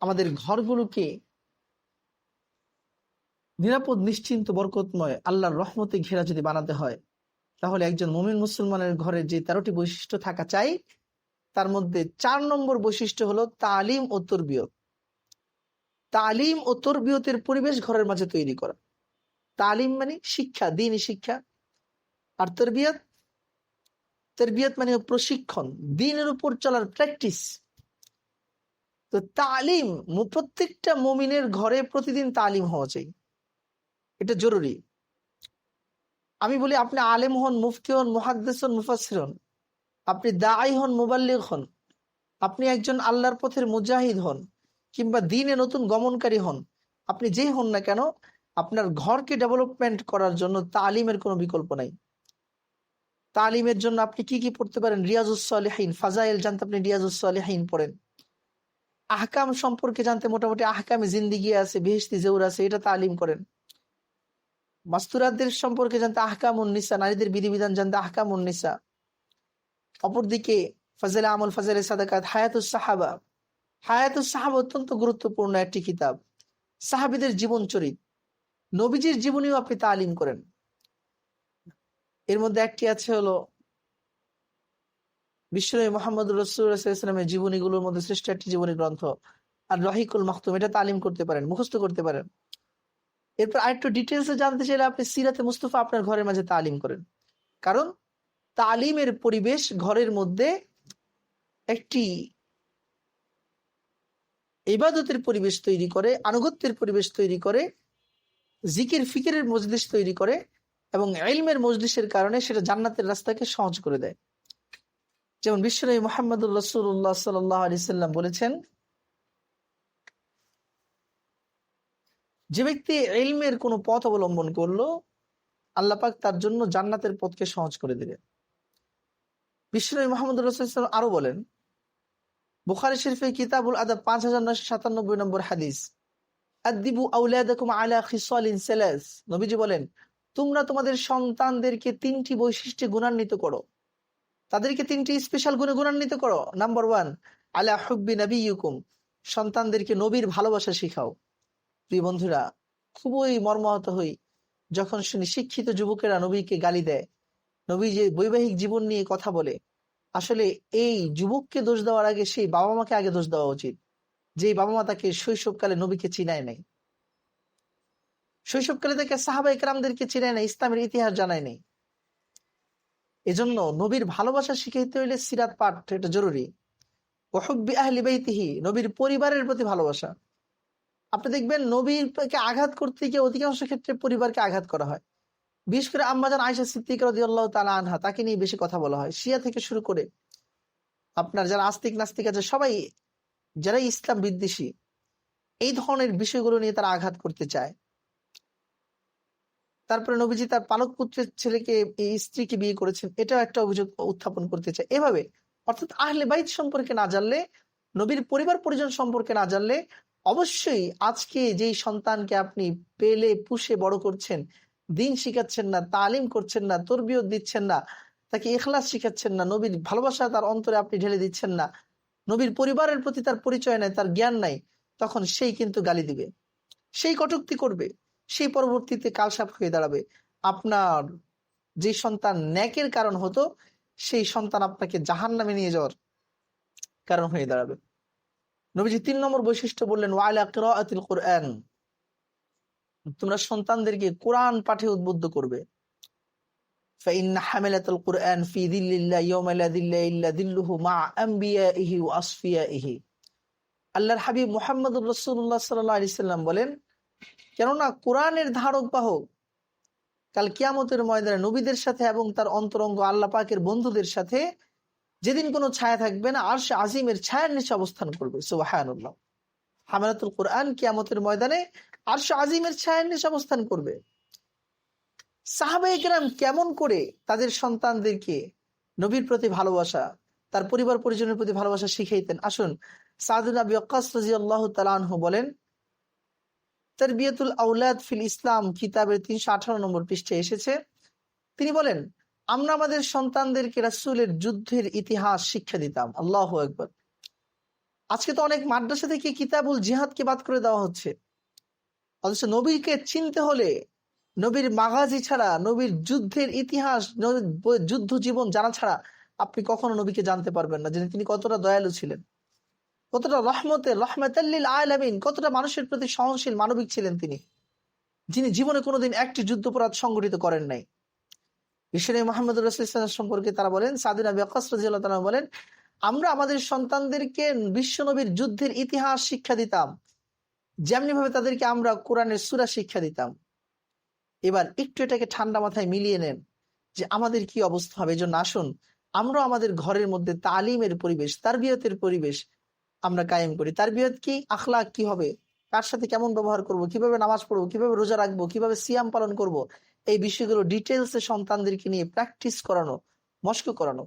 আমাদের ঘরগুলোকে নিরাপদ, নিশ্চিন্ত, বরকতময় আল্লাহর রহমতে ঘেরা যদি বানাতে হয়, তাহলে একজন মমিন মুসলমানের ঘরে যে তেরোটি বৈশিষ্ট্য থাকা চাই, তার মধ্যে চার নম্বর বৈশিষ্ট্য হলো তালিম ও তরবিয়ত। তালিম ও তরবিয়তের পরিবেশ ঘরের মাঝে তৈরি করা। তালিম মানে শিক্ষা, দিনই শিক্ষা। আর তরবিয়ত? তরবিয়ত মানে প্রশিক্ষণ, দিনের উপর চলার প্র্যাকটিস। তো তালিম প্রত্যেকটা মমিনের ঘরে প্রতিদিন তালিম হওয়া চাই। এটা জরুরি। আমি বলি আপনি আলেম হন, মুফতি হন, মুহাদ্দিস হন, মুফাসসির হন। আপনি দায়ী হন, মুবাল্লিগ হন। আপনি একজন আল্লাহর পথের মুজাহিদ হন কিংবা দিনে নতুন গমনকারী হন। আপনি যেই হন না কেন, আপনার ঘরকে ডেভেলপমেন্ট করার জন্য তালিমের কোনো বিকল্প নাই। তালিমের জন্য আপনি কি কি পড়তে পারেন? রিয়াজুস ফাজাইল জানতে আপনি রিয়াজুস পড়েন। আহকাম সম্পর্কে জানতে মোটামুটি আহকামে জিন্দিগি আছে বেহেস্তি জৌর আছে, এটা তালিম করেন। মাস্তুরাতদের সম্পর্কে জানতে আহকাম উন্নিসা নারীদের বিধিবিধান জানতে আহকাম উন্নিসা অপরদিকে ফাজেল আমল ফাজেল সাদাকাত, হায়াতুস সাহাবা। হায়াতুস সাহাবা অত্যন্ত গুরুত্বপূর্ণ একটি কিতাব। সাহাবিদের জীবন চরিত। নবীজির জীবনীও আপনি তালিম করেন। এর মধ্যে একটি আছে হলো বিশ্বনবী মোহাম্মদ রসুলের জীবনীগুলোর মধ্যে শ্রেষ্ঠ একটি জীবনী গ্রন্থ। আর রহিকুল মাহতুম এটা তালিম করতে পারেন, মুখস্থ করতে পারেন। এরপর আরেকটু ডিটেলসে জানতে চাইলে আপনি সিরাতে মুস্তফা আপনার ঘরের মাঝে তালিম করেন। কারণ তালিমের পরিবেশ ঘরের মধ্যে একটি ইবাদতের পরিবেশ তৈরি করে, আনুগত্যের পরিবেশ তৈরি করে, জিকির, ফিকিরের মজলিস তৈরি করে এবং এলমের মজলিসের কারণে সেটা জান্নাতের রাস্তাকে সহজ করে দেয়। যেমন বিশ্বনবী মোহাম্মদুর রসুল্লাহ সাল্লাহ আলি সাল্লাম বলেছেন, যে ব্যক্তি এলমের কোনো পথ অবলম্বন করল আল্লাপাক তার জন্য জান্নাতের পথকে সহজ করে দিবে বিশ্বনবী মোহাম্মদ রসুল আরও বলেন, বুখারি শরীফে কিতাবুল আদাব পাঁচ হাজার নয়শো সাতানব্বই নম্বর হাদিস বলেন, তোমরা তোমাদের সন্তানদেরকে তিনটি বৈশিষ্ট্যে গুণান্বিত করো। তাদেরকে তিনটি স্পেশাল গুণে গুণান্বিত করো। নাম্বার ওয়ান আলা হুব্বি নবী ইউকুম সন্তানদেরকে নবীর ভালোবাসা শিখাও। প্রিয় বন্ধুরা, খুবই মর্মাহত হই যখন শুনি শিক্ষিত যুবকেরা নবীকে গালি দেয়। নবী যে বৈবাহিক জীবন নিয়ে কথা বলে, আসলে এই যুবককে দোষ দেওয়ার আগে সেই বাবা মাকে আগে দোষ দেওয়া উচিত। যে বাবা মা তাকে শৈশবকালে নবীকে চিনায় নাই। শৈশবকালে তাকে সাহাবা ইকরামদেরকে চিনায় নাই, ইসলামের ইতিহাস জানায় নেই। এজন্য নবীর ভালোবাসা শিখাইতে হইলে সিরাত পাঠ এটা জরুরি। ওহব্বি আহলি নবীর পরিবারের প্রতি ভালোবাসা। আপনি দেখবেন নবীরকে আঘাত করতে গিয়ে অধিকাংশ ক্ষেত্রে পরিবারকে আঘাত করা হয়। বিশেষ করে আম্মাজান আয়সা সিদ্দিক রাদিয়াল্লাহু তাআলা আনহা, তাকে নিয়ে বেশি কথা বলা হয়। শিয়া থেকে শুরু করে আপনার যারা আস্তিক নাস্তিক আছে, সবাই যারা ইসলাম বিদ্বেষী, এই ধরনের বিষয়গুলো নিয়ে তারা আঘাত করতে চায়। তারপরে নবীজি তার পালক পুত্রের ছেলেকে, এই স্ত্রীকে বিয়ে করেছেন। এটাও একটা অভিযোগ উত্থাপন করতে চায়। এভাবে, অর্থাৎ আহলে বাইত সম্পর্কে না জানলে, নবীর পরিবার পরিজন সম্পর্কে না জানলে, অবশ্যই আজকে যেই সন্তানকে আপনি পেলে, পুষে বড় করছেন, দিন শিখাচ্ছেন না, তালিম করছেন না, তরবিয়ত দিচ্ছেন না, তাকে এখলাস শিখাচ্ছেন না, নবীর ভালোবাসা তার অন্তরে আপনি ঢেলে দিচ্ছেন না, নবীর পরিবারের প্রতি তার পরিচয় নাই, তার জ্ঞান নাই, তখন সেই কিন্তু গালি দিবে। সেই কটুক্তি করবে। সেই পরবর্তীতে কালসাপ হয়ে দাঁড়াবে আপনার যে সন্তান ন্যাকের কারণ হতো সেই সন্তান আপনাকে জাহান নামে নিয়ে যাওয়ার কারণ হয়ে দাঁড়াবে নবীজি তিন নম্বর বৈশিষ্ট্য বললেন ওয়াইলা কিরাআতিল কোরআন তোমরা সন্তানদেরকে কোরআন পাঠে উদ্বুদ্ধ করবে فإن حملة القرآن في ذل الله يوم لا ذل إلا ذله مع أنبيائه وأصفيائه আল্লাহর হাবিব মোহাম্মদ রসুল্লাহ সাল্লাহ আলি সাল্লাম বলেন কেননা কোরআনের ধারক বাহক কাল কিয়ামতের ময়দানে নবীদের সাথে এবং তার অন্তরঙ্গ আল্লাহ পাকের বন্ধুদের সাথে যেদিন কোনো ছায়া থাকবে না আর সে আজিমের ছায়ার নিচে অবস্থান করবে, সুবাহানুল্লাহ। হামালাতুল কোরআন কিয়ামতের ময়দানে আর সে আজিমের ছায়ার নিচে অবস্থান করবে। সাহাবাইকরাম কেমন করে তাদের সন্তানদেরকে নবীর প্রতি ভালোবাসা, তার পরিবার পরিজনের প্রতি ভালোবাসা শিখাইতেন? আসুন সাদুল আবি ওকাস রাজিয়াল্লাহু তাআলা আনহু বলেন তারবিয়াতুল আউলাদ ফিল ইসলাম কিতাবের তিনশো আঠারো নম্বর পৃষ্ঠে এসেছে। তিনি বলেন, আমরা আমাদের সন্তানদেরকে রাসূলের যুদ্ধের ইতিহাস শিক্ষা দিতাম। আল্লাহ একবার আজকে তো অনেক মাদ্রাসা থেকে কিতাবুল জিহাদকে বাদ করে দেওয়া হচ্ছে। অথচ নবীকে চিনতে হলে নবীর মাগাজি ছাড়া, নবীর যুদ্ধের ইতিহাস যুদ্ধ জীবন জানা ছাড়া আপনি কখনো নবীকে জানতে পারবেন না যে তিনি কতটা দয়ালু ছিলেন। কতটা রহমতে রহমতাল্লিল আলামিন, কতটা মানুষের প্রতি সহনশীল মানবিক ছিলেন তিনি, যিনি জীবনে কোনোদিন একটি যুদ্ধপরাধ সংগঠিত করেন নাই। বিশ্বনবী মোহাম্মদ রসুল সম্পর্কে তারা বলেন, সাদিন আবি আকাস রাদিয়াল্লাহু বলেন, আমরা আমাদের সন্তানদেরকে বিশ্বনবীর যুদ্ধের ইতিহাস শিক্ষা দিতাম যেমনি ভাবে তাদেরকে আমরা কোরআনের সুরা শিক্ষা দিতাম। এবার একটু এটাকে ঠান্ডা মাথায় মিলিয়ে নেন যে আমাদের কি অবস্থা হবে। এজন্য আসুন আমরা আমাদের ঘরের মধ্যে তালিমের পরিবেশ, তারবিয়তের পরিবেশ আমরা কায়েম করি। তার বিয়ে কি? আখলা কি হবে? কার সাথে কেমন ব্যবহার করব? কীভাবে নামাজ পড়ব? কীভাবে রোজা রাখব? কীভাবে সিয়াম পালন করব? এই বিষয়গুলো ডিটেলসে সন্তানদেরকে নিয়ে প্র্যাকটিস করানো, মস্ক করানো।